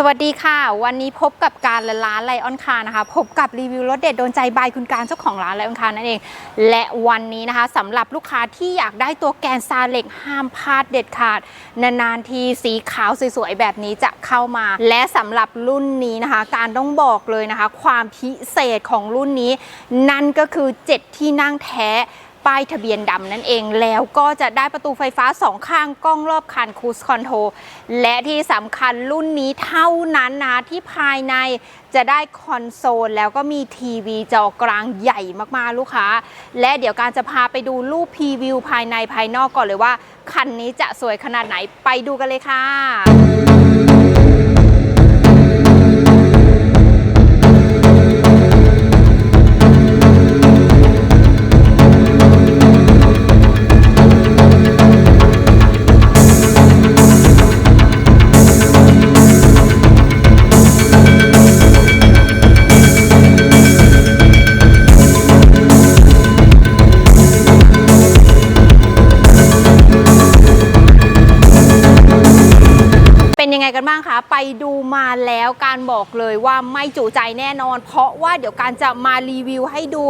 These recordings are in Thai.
สวัสดีค่ะ วันนี้พบกับการละร้านไลออนคาร์นะคะ พบกับรีวิวรถเด็ดโดนใจบายคุณการเจ้าของร้านไลออนคาร์นั่นเอง และวันนี้นะคะสำหรับลูกค้าที่อยากได้ตัวแกนซาเหล็กห้ามพลาดเด็ดขาด นานๆทีสีขาวสวยๆแบบนี้จะเข้ามา และสำหรับรุ่นนี้นะคะ การต้องบอกเลยนะคะ ความพิเศษของรุ่นนี้ นั่นก็คือ 7 ที่นั่งแท้ ป้ายทะเบียนดำนั่นเอง แล้วก็จะได้ประตูไฟฟ้าสองข้างกล้องรอบคันคูสคอนโทรและที่สำคัญรุ่นนี้เท่านั้นนะที่ภายในจะได้คอนโซลแล้วก็มีทีวีจอกลางใหญ่มากๆลูกค้า และเดี๋ยวการจะพาไปดูรูปพรีวิวภายในภายนอกก่อนเลยว่า คันนี้จะสวยขนาดไหนไปดูกันเลยค่ะ กันบ้างคะ ไปดูมาแล้วการบอกเลยว่าไม่จุใจแน่นอน เพราะว่าเดี๋ยวการจะมารีวิวให้ดู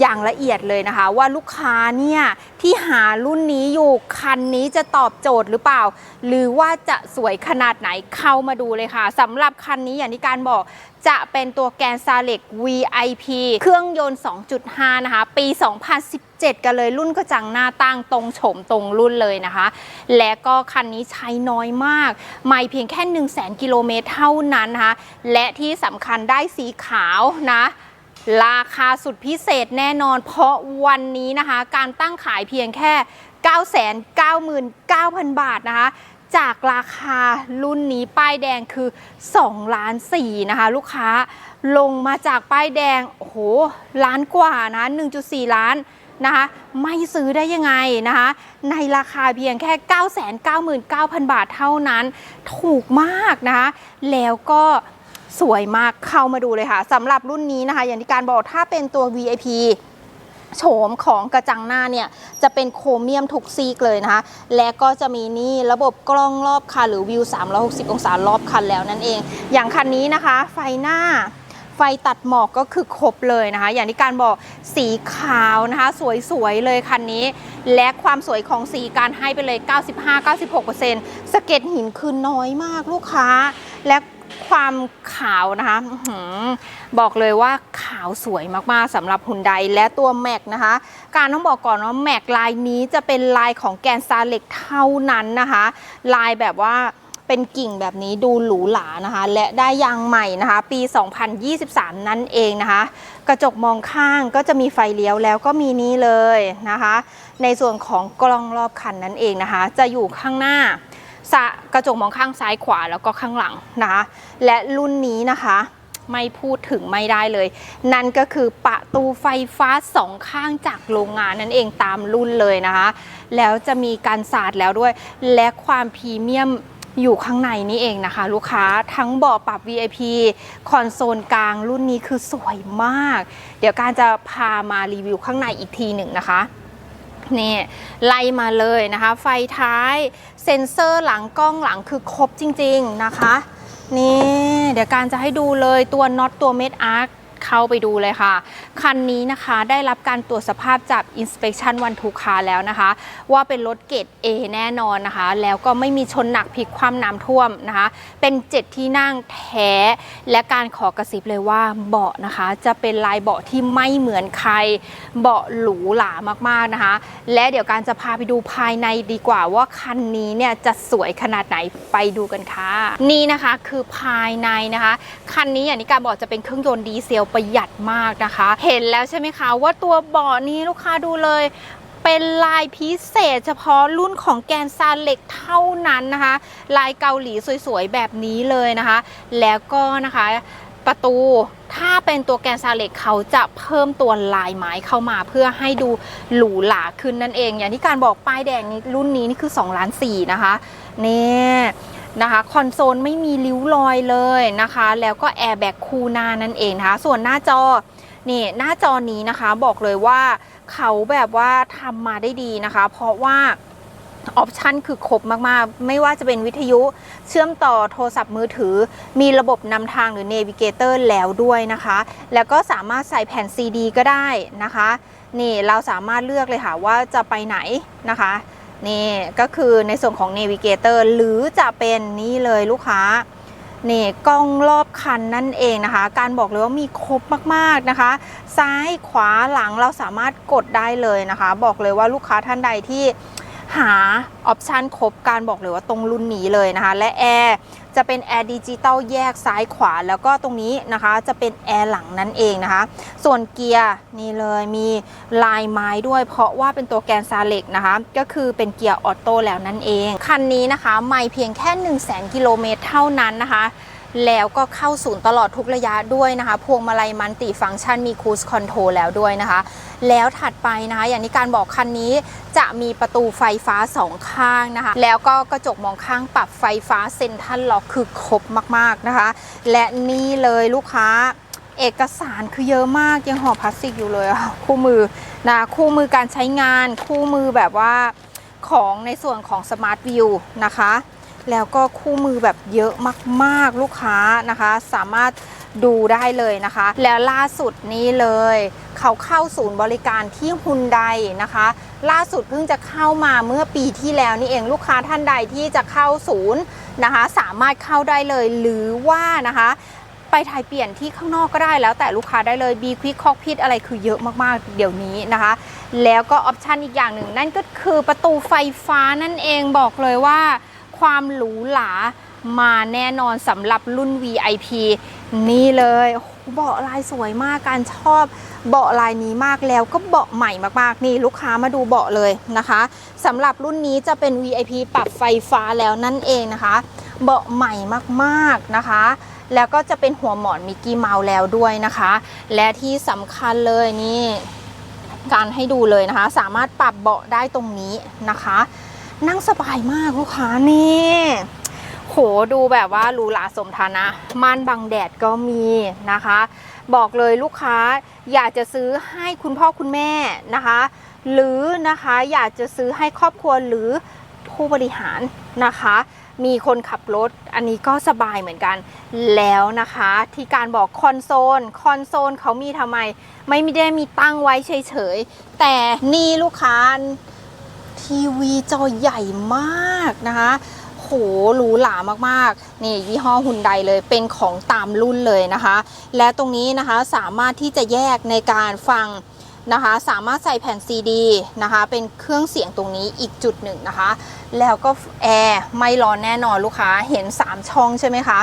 อย่างละเอียดเลยนะคะ ว่าลูกค้าเนี่ยที่หารุ่นนี้อยู่คันนี้จะตอบโจทย์หรือเปล่า หรือว่าจะสวยขนาดไหนเข้ามาดูเลยค่ะสำหรับคันนี้อย่างที่การบอก จะเป็นตัวแกนซาเล็ก VIP เครื่องยนต์ 2.5 นะคะ ปี 2017 กันเลยรุ่นกระจังหน้าตั้งตรงโฉมตรงรุ่นเลยนะคะ และก็คันนี้ใช้น้อยมาก ไม่เพียงแค่ 1 0 0 0 0 0 กิโลเมตรเท่านั้นนะคะ และที่สำคัญได้สีขาวนะราคาสุดพิเศษแน่นอน เพราะวันนี้นะคะ การตั้งขายเพียงแค่ 999,000 บาทนะคะ จากราคารุ่นนี้ป้ายแดงคือ2ล้าน4นะคะ ลูกค้าลงมาจากป้ายแดงโอ้โหล้านกว่านะ 1.4 ล้านนะคะไม่ซื้อได้ยังไงนะคะ ในราคาเพียงแค่ 999,000 บาทเท่านั้น ถูกมากนะคะ แล้วก็สวยมากเข้ามาดูเลยค่ะสำหรับรุ่นนี้นะคะ อย่างที่การบอกถ้าเป็นตัว VIP โฉมของกระจังหน้าเนี่ยจะเป็นโครเมียมทุกซีกเลยนะคะ และก็จะมีนี่ระบบกล้องรอบคันหรือวิว 360 องศารอบคันแล้วนั่นเอง อย่างคันนี้นะคะ ไฟหน้าไฟตัดหมอกก็คือครบเลยนะคะ อย่างที่การบอกสีขาวนะคะ สวยๆเลยคันนี้ และความสวยของสีการให้ไปเลย 95-96%สเก็ดหินคือน้อยมากลูกค้า และ ความขาวนะคะบอกเลยว่าขาวสวยมากๆสำหรับหุ่นใดและตัวแม็กนะคะ การต้องบอกก่อนว่าแม็กลายนี้จะเป็นลายของแกนซาเล็กเท่านั้นนะคะ ลายแบบว่าเป็นกิ่งแบบนี้ดูหรูหรานะคะ และได้ยางใหม่นะคะ ปี 2023 นั่นเองนะคะ กระจกมองข้างก็จะมีไฟเลี้ยวแล้วก็มีนี้เลยนะคะ ในส่วนของกล้องรอบคันนั่นเองนะคะ จะอยู่ข้างหน้า กระจกมองข้างซ้ายขวาแล้วก็ข้างหลังนะคะและรุ่นนี้นะคะไม่พูดถึงไม่ได้เลย นั่นก็คือประตูไฟฟ้าสองข้างจากโรงงานนั่นเองตามรุ่นเลยนะคะ แล้วจะมีการสาดแล้วด้วย และความพรีเมียมอยู่ข้างในนี่เองนะคะ ลูกค้าทั้งเบาะปรับ VIP คอนโซลกลางรุ่นนี้คือสวยมาก เดี๋ยวการจะพามารีวิวข้างในอีกทีหนึ่งนะคะ นี่ไล่มาเลยนะคะ ไฟท้ายเซ็นเซอร์หลังกล้องหลังคือครบจริง ๆนะคะ นี่ เดี๋ยวการจะให้ดูเลยตัวน็อตตัวเม็ดอาร์ค เข้าไปดูเลยค่ะ คันนี้นะคะได้รับการตรวจสภาพจาก Inspection One to Car แล้วนะคะ ว่าเป็นรถเกรด A แน่นอนนะคะ แล้วก็ไม่มีชนหนักพลิกความน้ำท่วมนะคะ เป็นเจ็ดที่นั่งแท้ และการขอกระซิบเลยว่าเบาะนะคะ จะเป็นลายเบาะที่ไม่เหมือนใคร เบาะหรูหรามากๆนะคะ และเดี๋ยวการจะพาไปดูภายในดีกว่าว่าคันนี้เนี่ยจะสวยขนาดไหนไปดูกันค่ะ นี่นะคะคือภายในนะคะ คันนี้อย่างที่การบอกจะเป็นเครื่องยนต์ดีเซลประหยัดมากนะคะ เห็นแล้วใช่ไหมคะว่าตัวเบาะนี้ลูกค้าดูเลยเป็นลายพิเศษเฉพาะรุ่นของแกนซาเล็กเท่านั้นนะคะ ลายเกาหลีสวยๆ แบบนี้เลยนะคะ แล้วก็นะคะประตูถ้าเป็นตัวแกนซาเล็กเขาจะเพิ่มตัวลายไม้เข้ามาเพื่อให้ดูหรูหราขึ้นนั่นเอง อย่างที่การบอกป้ายแดงนี้รุ่นนี้นี่คือ2ล้าน4นะคะนี่ นะคะคอนโซลไม่มีริ้วรอยเลยนะคะ แล้วก็แอร์แบ็กคูหน้านั่นเองนะคะ ส่วนหน้าจอนี่หน้าจอนี้นะคะบอกเลยว่าเขาแบบว่าทำมาได้ดีนะคะ เพราะว่าออปชันคือครบมากๆ ไม่ว่าจะเป็นวิทยุเชื่อมต่อโทรศัพท์มือถือ มีระบบนำทางหรือเนวิเกเตอร์แล้วด้วยนะคะ แล้วก็สามารถใส่แผ่นซีดีก็ได้นะคะ นี่เราสามารถเลือกเลยค่ะว่าจะไปไหนนะคะ นี่ก็คือในส่วนของ Navigator หรือจะเป็นนี่เลยลูกค้า นี่กล้องรอบคันนั่นเองนะคะ การบอกเลยว่ามีครบมากๆนะคะ ซ้ายขวาหลังเราสามารถกดได้เลยนะคะ บอกเลยว่าลูกค้าท่านใดที่ หาออปชันครบการบอกเลยว่าตรงรุ่นนี้เลยนะคะ และแอร์จะเป็นแอร์ดิจิตอลแยกซ้ายขวา แล้วก็ตรงนี้นะคะจะเป็นแอร์หลังนั่นเองนะคะ ส่วนเกียร์นี่เลยมีลายไม้ด้วยเพราะว่าเป็นตัวแกนซาเล็กนะคะ ก็คือเป็นเกียร์ออโต้แล้วนั่นเอง คันนี้นะคะ ไม่เพียงแค่ 1 0 0 0 0แกิโลเมตรเท่านั้นนะคะแล้วก็เข้าศูนย์ตลอดทุกระยะด้วยนะคะ พวงมาลัยมันติฟังก์ชันมีครูสคอนโทรแล้วด้วยนะคะ แล้วถัดไปนะคะ อย่างที่การบอกคันนี้จะมีประตูไฟฟ้าสองข้างนะคะ แล้วก็กระจกมองข้างปรับไฟฟ้าเซ็นทรัลล็อกคือครบมากๆนะคะ และนี่เลยลูกค้าเอกสารคือเยอะมากยังห่อพลาสติกอยู่เลยอะคู่มือนะคู่มือการใช้งานคู่มือแบบว่าของในส่วนของ Smart View นะคะ แล้วก็คู่มือแบบเยอะมากๆลูกค้านะคะ สามารถ ดูได้เลยนะคะ แล้วล่าสุดนี้เลย เขาเข้าศูนย์บริการที่ฮุนไดนะคะ ล่าสุดเพิ่งจะเข้ามาเมื่อปีที่แล้วนี่เองลูกค้าท่านใดที่จะเข้าศูนย์นะคะ สามารถเข้าได้เลยหรือว่านะคะไปถ่ายเปลี่ยนที่ข้างนอกก็ได้แล้วแต่ลูกค้าได้เลย B Quick Cockpit อะไรคือเยอะมากๆ เดี๋ยวนี้นะคะ แล้วก็ออปชันอีกอย่างหนึ่ง นั่นก็คือประตูไฟฟ้านั่นเองบอกเลยว่า ความหรูหรามาแน่นอนสำหรับรุ่น VIP นี่เลยเบาะลายสวยมากการชอบเบาะลายนี้มากแล้วก็เบาะใหม่มากๆ นี่ลูกค้ามาดูเบาะเลยนะคะสำหรับรุ่นนี้จะเป็น VIP ปรับไฟฟ้าแล้วนั่นเองนะคะ เบาะใหม่มากๆนะคะ แล้วก็จะเป็นหัวหมอนมิกกี้เมาส์แล้วด้วยนะคะ และที่สำคัญเลยนี่การให้ดูเลยนะคะ สามารถปรับเบาะได้ตรงนี้นะคะ นั่งสบายมากลูกค้านี่ โหดูแบบว่าหรูหราสมฐานะ ม่านบังแดดก็มีนะคะ บอกเลยลูกค้าอยากจะซื้อให้คุณพ่อคุณแม่นะคะ หรือนะคะอยากจะซื้อให้ครอบครัวหรือผู้บริหารนะคะ มีคนขับรถอันนี้ก็สบายเหมือนกันแล้วนะคะ ที่การบอกคอนโซลคอนโซลเขามีทำไม ไม่ได้มีตั้งไว้เฉยๆ แต่นี่ลูกค้าทีวีจอใหญ่มากนะคะ โหหรูหรามากๆ นี่ยี่ห้อฮุนไดเลยเป็นของตามรุ่นเลยนะคะ และตรงนี้นะคะสามารถที่จะแยกในการฟังนะคะสามารถใส่แผ่นซีดีนะคะเป็นเครื่องเสียงตรงนี้อีกจุดหนึ่งนะคะ แล้วก็แอร์ไม่ร้อนแน่นอนลูกค้าเห็น 3 ช่องใช่ไหมคะ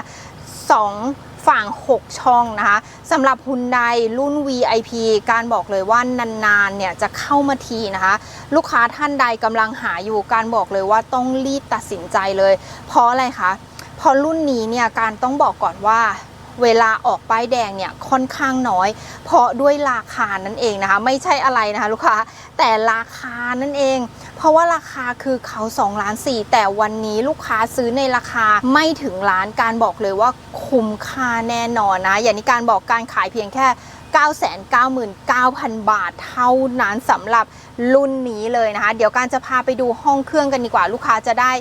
2 ฝั่ง 6 ช่องนะคะสำหรับฮุนไดรุ่น VIP การบอกเลยว่านานๆเนี่ยจะเข้ามาทีนะคะ ลูกค้าท่านใดกำลังหาอยู่การบอกเลยว่าต้องรีบตัดสินใจเลย เพราะอะไรคะเพราะรุ่นนี้เนี่ยการต้องบอกก่อนว่า เวลาออกป้ายแดงเนี่ยค่อนข้างน้อย เพราะด้วยราคานั่นเองนะคะ ไม่ใช่อะไรนะคะลูกค้าแต่ราคานั่นเอง เพราะว่าราคาคือเขา2ล้าน4แต่วันนี้ลูกค้าซื้อในราคาไม่ถึงล้านการบอกเลยว่าคุ้มค่าแน่นอนนะ อย่างที่การบอกการขายเพียงแค่999,000 บาทเท่านั้นสำหรับรุ่นนี้เลยนะคะ เดี๋ยวการจะพาไปดูห้องเครื่องกันดีกว่า ลูกค้าจะได้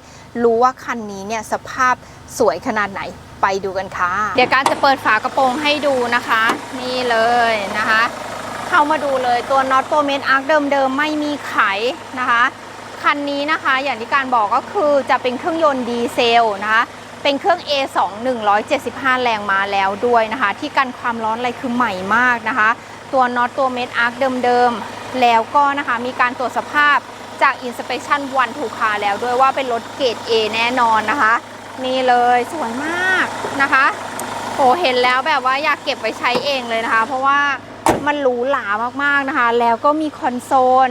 รู้ว่าคันนี้เนี่ยสภาพสวยขนาดไหน ไปดูกันค่ะ เดี๋ยวการจะเปิดฝากระโปรงให้ดูนะคะ นี่เลยนะคะ เข้ามาดูเลยตัวน็อตโปรเมนอาร์คเดิมๆไม่มีไขนะคะ คันนี้นะคะอย่างที่การบอกก็คือจะเป็นเครื่องยนต์ดีเซลนะคะเป็นเครื่อง A2 175 แรงมาแล้วด้วยนะคะ ที่กันความร้อนอะไรคือใหม่มากนะคะ ตัวน็อตตัวเม็ดอาร์คเดิมๆแล้วก็นะคะมีการตรวจสภาพจาก Inspection 1 to Car แล้วด้วยว่าเป็นรถเกรด A แน่นอนนะคะ นี่เลยสวยมากนะคะโหเห็นแล้วแบบว่าอยากเก็บไปใช้เองเลยนะคะ เพราะว่ามันหรูหรามากๆนะคะ แล้วก็มีคอนโซล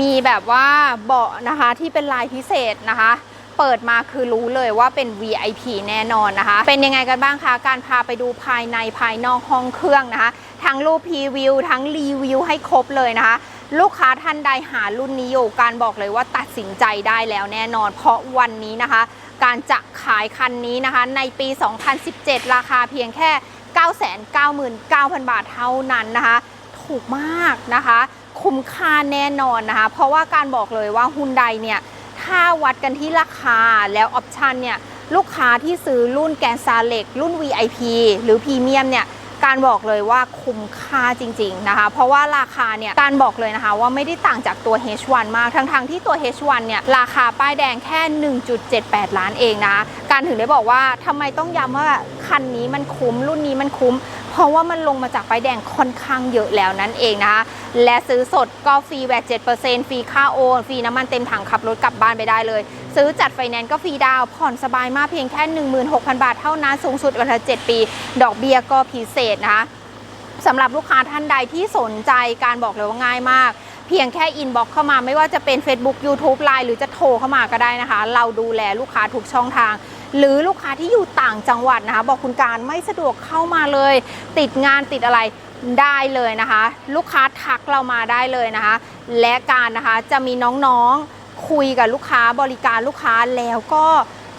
มีแบบว่าเบาะนะคะที่เป็นลายพิเศษนะคะ เปิดมาคือรู้เลยว่าเป็น VIP แน่นอนนะคะ เป็นยังไงกันบ้างคะ การพาไปดูภายในภายนอกห้องเครื่องนะคะ ทั้งรูปพรีวิว ทั้งรีวิวให้ครบเลยนะคะ ลูกค้าท่านใดหารุ่นนี้อยู่การบอกเลยว่าตัดสินใจได้แล้วแน่นอน เพราะวันนี้นะคะ การจะขายคันนี้นะคะ ในปี 2017 ราคาเพียงแค่ 999,000 บาทเท่านั้นนะคะ ถูกมากนะคะ คุ้มค่าแน่นอนนะคะ เพราะว่าการบอกเลยว่าฮุนไดเนี่ย ถ้าวัดกันที่ราคาแล้วออปชันเนี่ย ลูกค้าที่ซื้อรุ่นแกนซาเล็กรุ่น VIP หรือพรีเมียมเนี่ย การบอกเลยว่าคุ้มค่าจริง ๆนะคะ เพราะว่าราคาเนี่ยการบอกเลยนะคะว่าไม่ได้ต่างจากตัว H1 มากทั้งๆที่ตัว H1 เนี่ยราคาป้ายแดงแค่ 1.78 ล้านเองนะการถึงได้บอกว่าทำไมต้องย้ำว่าคันนี้มันคุ้มรุ่นนี้มันคุ้ม เพราะว่ามันลงมาจากป้ายแดงค่อนข้างเยอะแล้วนั่นเองนะคะและซื้อสดก็ฟรีแวต7%ฟรีค่าโอนฟรีน้ำมันเต็มถังขับรถกลับบ้านไปได้เลย ซื้อจัดไฟแนนซ์ก็ฟรีดาวผ่อนสบายมากเพียงแค่ 16,000 บาทเท่านั้นสูงสุดวันละ7ปี ดอกเบี้ยก็พิเศษนะคะสำหรับลูกค้าท่านใดที่สนใจการบอกเลยว่าง่ายมาก เพียงแค่อินบ็อกเข้ามาไม่ว่าจะเป็น Facebook YouTube Line หรือจะโทรเข้ามาก็ได้นะคะ เราดูแลลูกค้าทุกช่องทาง หรือลูกค้าที่อยู่ต่างจังหวัดนะคะ บอกคุณการไม่สะดวกเข้ามาเลย ติดงานติดอะไรได้เลยนะคะ ลูกค้าทักเรามาได้เลยนะคะ และการนะคะจะมีน้องๆ คุยกับลูกค้าบริการลูกค้าแล้วก็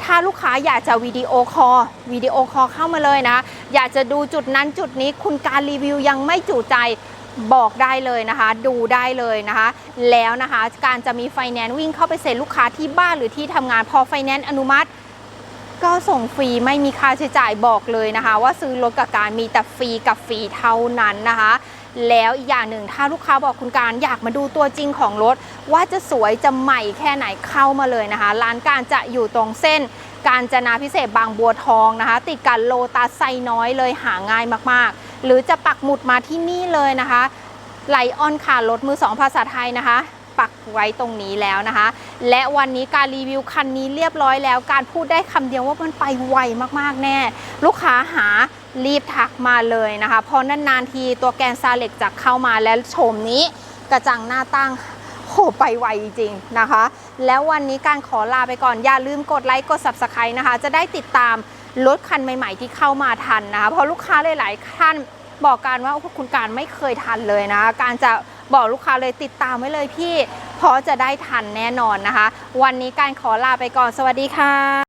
ถ้าลูกค้าอยากจะวิดีโอคอลวิดีโอคอลเข้ามาเลยนะ อยากจะดูจุดนั้นจุดนี้คุณการรีวิวยังไม่จุใจบอกได้เลยนะคะ ดูได้เลยนะคะ แล้วนะคะการจะมีไฟแนนซ์วิ่งเข้าไปเซ็นลูกค้าที่บ้านหรือที่ทำงานพอไฟแนนซ์อนุมัติ ก็ส่งฟรีไม่มีค่าใช้จ่ายบอกเลยนะคะ ว่าซื้อรถกับการมีแต่ฟรีกับฟรีเท่านั้นนะคะ แล้วอีกอย่างหนึ่งถ้าลูกค้าบอกคุณการอยากมาดูตัวจริงของรถ ว่าจะสวยจะใหม่แค่ไหนเข้ามาเลยนะคะ ร้านการจะอยู่ตรงเส้นการจนาพิเศษบางบัวทองนะคะ ติดกับโลตัสไซน้อยเลยหาง่ายมากๆ หรือจะปักหมุดมาที่นี่เลยนะคะไลออนค่ะรถมือสองภาษาไทยนะคะ ปักไว้ตรงนี้แล้วนะคะ และวันนี้การรีวิวคันนี้เรียบร้อยแล้ว การพูดได้คำเดียวว่ามันไปไวมากๆแน่ ลูกค้าหา รีบทักมาเลยนะคะ เพราะนานๆทีตัวแกนซาเล็กจะเข้ามาแล้วโฉมนี้กระจังหน้าตั้งโหไปไวจริงๆนะคะ แล้ววันนี้การขอลาไปก่อน อย่าลืมกดไลค์กด subscribe นะคะ จะได้ติดตามรถคันใหม่ ๆ ที่เข้ามาทันนะคะ เพราะลูกค้าหลายๆท่านบอกการว่าคุณการไม่เคยทันเลยนะ การจะบอกลูกค้าเลยติดตามไว้เลยพี่ เพราะจะได้ทันแน่นอนนะคะ วันนี้การขอลาไปก่อน สวัสดีค่ะ